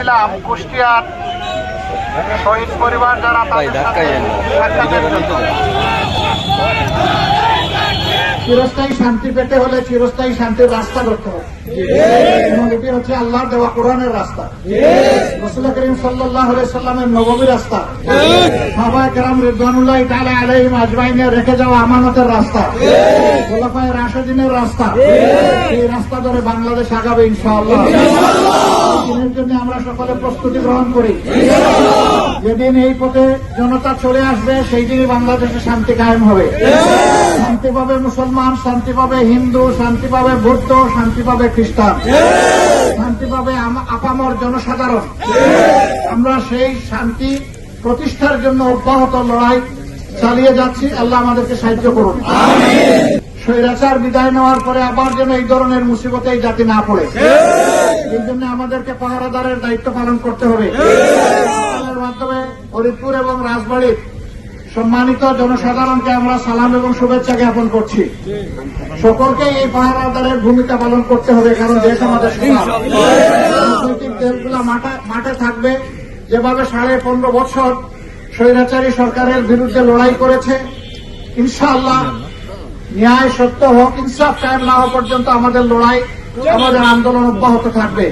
এসেছিলাম কুষ্টিয়ার শহীদ পরিবার যারা। চিরস্থায়ী শান্তি পেতে হলে চিরস্থায়ী শান্তির রাস্তা করতে হবে। এবং এটি হচ্ছে আল্লাহর দেওয়া কোরআনের রাস্তা। রসুল করিম সাল্লাহ সাল্লামের নবমী রাস্তা। বাবা কেরাম রিদওয়ানুল্লাহ তাআলা আলাইহিম আজমাইনের রেখে যাওয়া আমানতের রাস্তা। খোলাফায়ে রাশেদিনের রাস্তা। এই রাস্তা ধরে বাংলাদেশ আগাবে ইনশাআল্লাহ। দিনের জন্য আমরা সকলে প্রস্তুতি গ্রহণ করি। যেদিন এই পথে জনতা চলে আসবে সেই দিনই বাংলাদেশে শান্তি কায়েম হবে। শান্তি পাবে মুসলমান, শান্তি পাবে হিন্দু, শান্তি পাবে বৌদ্ধ, শান্তি পাবে খ্রিস্টান। শান্তি পাবে আপামর জনসাধারণ। আমরা সেই শান্তি প্রতিষ্ঠার জন্য অব্যাহত লড়াই চালিয়ে যাচ্ছি। আল্লাহ আমাদেরকে সাহায্য করুন। স্বৈরাচার বিদায় নেওয়ার পরে আবার যেন এই ধরনের মুসিবতে এই জাতি না পড়ে। এই জন্য আমাদেরকে পাহারাদারের দায়িত্ব পালন করতে হবে। মাধ্যমে ফরিদপুর এবং রাজবাড়ির সম্মানিত জনসাধারণকে আমরা সালাম এবং শুভেচ্ছা জ্ঞাপন করছি। সকলকে এই পাহারাদারের ভূমিকা পালন করতে হবে কারণ দেশ আমাদের রাজনৈতিক দলগুলো মাঠে মাঠে থাকবে। যেভাবে সাড়ে পনেরো বছর স্বৈরাচারী সরকারের বিরুদ্ধে লড়াই করেছে। ইনশাআল্লাহ, ন্যায় সত্য হোক, ইনসাফ কায়েম না হওয়া পর্যন্ত আমাদের লড়াই, আমাদের আন্দোলন অব্যাহত থাকবে।